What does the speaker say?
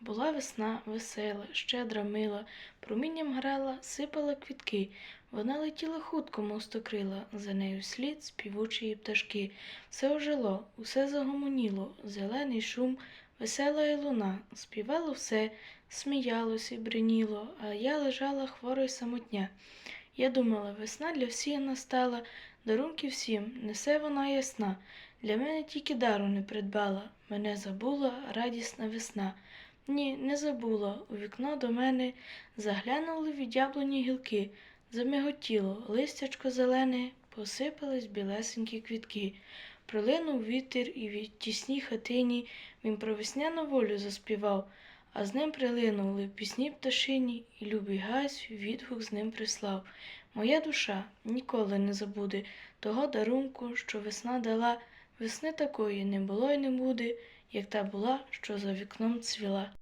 Була весна весела, щедра, мила, промінням грала, сипала квітки. Вона летіла хутко, мов стокрила, за нею слід співучої пташки. Все ожило, усе загомоніло, зелений шум, весела і луна, співало все, сміялось і бриніло, а я лежала хвора й самотня. Я думала, весна для всіх настала, дарунки всім, несе вона ясна. Для мене тільки дару не придбала, мене забула радісна весна. Ні, не забула. У вікно до мене заглянули від яблуні гілки, замиготіло, листячко зелене, посипались білесенькі квітки. Пролинув вітер і від тісній хатині він про весняну волю заспівав, а з ним прилинули пісні пташині, і любий гась відгук з ним прислав. Моя душа ніколи не забуде того дарунку, що весна дала. Весни такої не було й не буде, як та була, що за вікном цвіла.